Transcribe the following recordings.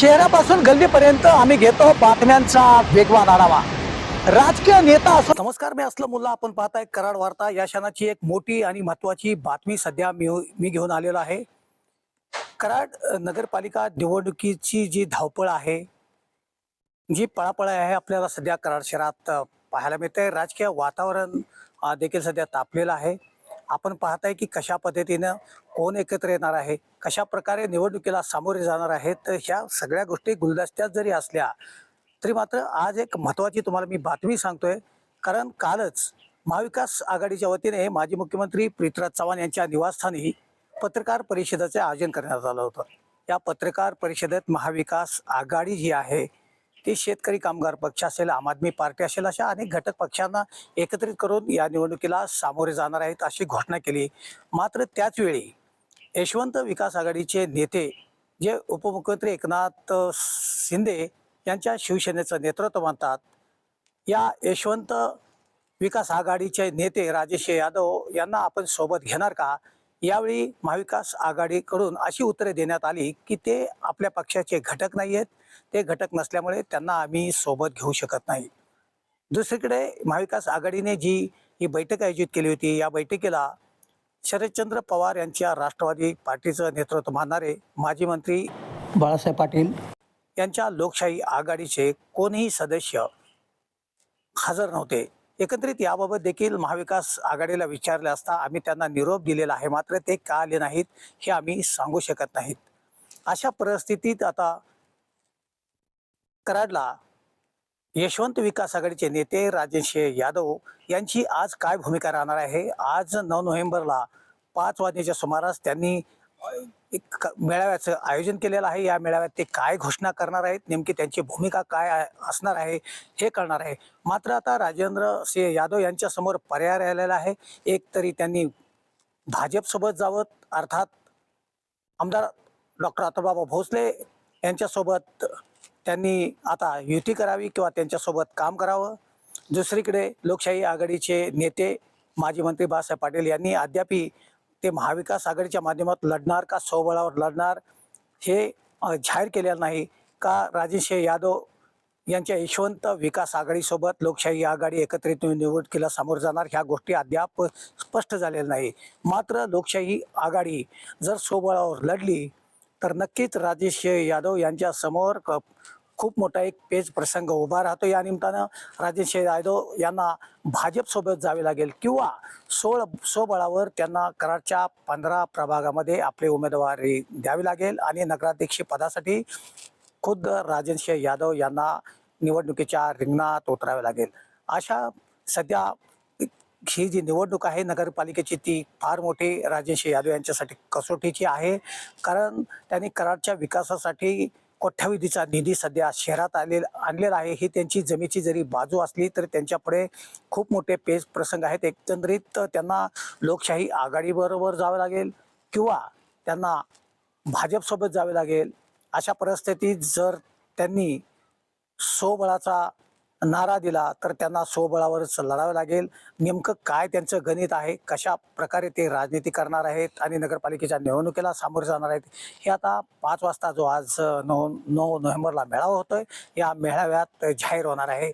शहरापासून गल्लीपर्यंत आम्ही घेतो बातम्यांचा वेगवान आढावा. राजकीय नेता असो नमस्कार मी असलं मुल्ला. आपण पाहताय कराड वार्ता. या क्षणाची एक मोठी आणि महत्वाची बातमी सध्या मी मी घेऊन आलेलो आहे. कराड नगरपालिका निवडणुकीची जी धावपळ आहे जी पळापळ आहे आपल्याला सध्या कराड शहरात पाहायला मिळते राजकीय वातावरण देखील सध्या तापलेलं आहे. आपण पाहताय की कशा पद्धतीनं कोण एकत्र येणार आहे कशा प्रकारे निवडणुकीला सामोरे जाणार आहेत तर ह्या सगळ्या गोष्टी गुलदस्त्यात जरी असल्या तरी मात्र आज एक महत्वाची तुम्हाला मी बातमी सांगतोय. कारण कालच महाविकास आघाडीच्या वतीने माजी मुख्यमंत्री पृथ्वीराज चव्हाण यांच्या निवासस्थानी पत्रकार परिषदेचे आयोजन करण्यात आलं होतं. या पत्रकार परिषदेत महाविकास आघाडी जी आहे ते शेतकरी कामगार पक्ष असेल आम आदमी पार्टी असेल अशा अनेक घटक पक्षांना एकत्रित करून या निवडणुकीला सामोरे जाणार आहेत अशी घोषणा केली. मात्र त्याचवेळी यशवंत विकास आघाडीचे नेते जे उपमुख्यमंत्री एकनाथ शिंदे यांच्या शिवसेनेचं नेतृत्व मानतात या यशवंत विकास आघाडीचे नेते राजेश यादव यांना आपण सोबत घेणार का? यावेळी महाविकास आघाडीकडून अशी उत्तरे देण्यात आली की ते आपल्या पक्षाचे घटक नाही आहेत ते घटक नसल्यामुळे त्यांना आम्ही सोबत घेऊ शकत नाही. दुसरीकडे महाविकास आघाडीने जी ही बैठक आयोजित केली होती या बैठकीला शरदचंद्र पवार यांच्या राष्ट्रवादी पार्टीचं नेतृत्व मानणारे माजी मंत्री बाळासाहेब पाटील यांच्या लोकशाही आघाडीचे कोणीही सदस्य हजर नव्हते. एकत्रित याबाबत देखील महाविकास आघाडीला विचारले असता आम्ही त्यांना निरोप दिलेला आहे. मात्र ते का आले नाहीत हे आम्ही सांगू शकत नाहीत. अशा परिस्थितीत आता कराडला यशवंत विकास आघाडीचे नेते राजेश यादव यांची आज काय भूमिका राहणार आहे? आज नऊ नोव्हेंबरला पाच वाजण्याच्या सुमारास त्यांनी एक मेळाव्याचं आयोजन केलेलं आहे. या मेळाव्यात ते काय घोषणा करणार आहेत? नेमकी त्यांची भूमिका काय असणार आहे? हे कळणार आहे. मात्र आता राजेंद्र सिंह यादव यांच्या समोर पर्याय राहिलेला आहे. एक तरी त्यांनी भाजपसोबत जावं अर्थात आमदार डॉक्टर अतुलबाबा भोसले यांच्यासोबत त्यांनी आता युती करावी किंवा त्यांच्यासोबत काम करावं. दुसरीकडे लोकशाही आघाडीचे नेते माजी मंत्री बाळासाहेब पाटील यांनी अद्यापी ते महाविकास आघाडीच्या माध्यमात लढणार का स्वबळावर लढणार हे जाहीर केलेलं नाही का राजेश यादव यांच्या यशवंत विकास आघाडीसोबत लोकशाही आघाडी एकत्रित निवडणुकीला सामोरं जाणार ह्या गोष्टी अद्याप स्पष्ट झालेल्या नाही. मात्र लोकशाही आघाडी जर स्वबळावर लढली तर नक्कीच राजेश यादव यांच्यासमोर क- खूप मोठा एक पेज प्रसंग उभा राहतो. या निमित्तानं राजेश यादव यांना भाजपसोबत जावे लागेल किंवा सोळ स्वबळावर त्यांना कराडच्या पंधरा प्रभागामध्ये आपली उमेदवारी द्यावी लागेल आणि नगराध्यक्ष पदासाठी खुद्द राजेंद्र यादव यांना निवडणुकीच्या रिंगणात उतरावे लागेल. अशा सध्या ही जी निवडणूक आहे नगरपालिकेची ती फार मोठी राजेश यादव यांच्यासाठी कसोटीची आहे. कारण त्यांनी कराडच्या विकासासाठी कोट्यावधीचा निधी सध्या शहरात आले आणलेला आहे. ही त्यांची जमीची जरी बाजू असली तरी त्यांच्यापुढे खूप मोठे पेच प्रसंग आहेत. एकंदरीत त्यांना लोकशाही आघाडीबरोबर जावं लागेल किंवा त्यांना भाजपसोबत जावे लागेल अशा परिस्थितीत जर त्यांनी सोबळाचा नारा दिला तर त्यांना स्वबळावरच लढावं लागेल. नेमकं काय त्यांचं गणित आहे? कशा प्रकारे ते राजनीती करणार आहेत आणि नगरपालिकेच्या निवडणुकीला सामोरे जाणार आहेत? हे आता पाच वाजता जो आज नऊ नऊ नोव्हेंबरला मेळावा होतोय. या मेळाव्यात जाहीर होणार आहे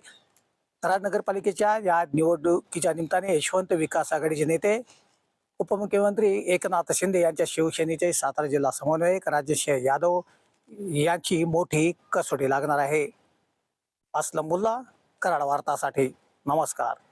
कराड नगरपालिकेच्या या निवडणुकीच्या निमित्ताने यशवंत विकास आघाडीचे नेते उपमुख्यमंत्री एकनाथ शिंदे यांच्या शिवसेनेचे सातारा जिल्हा समन्वयक राजेश यादव यांची मोठी कसोटी लागणार आहे. असलम मुल्ला कराड वार्तासाठी. नमस्कार.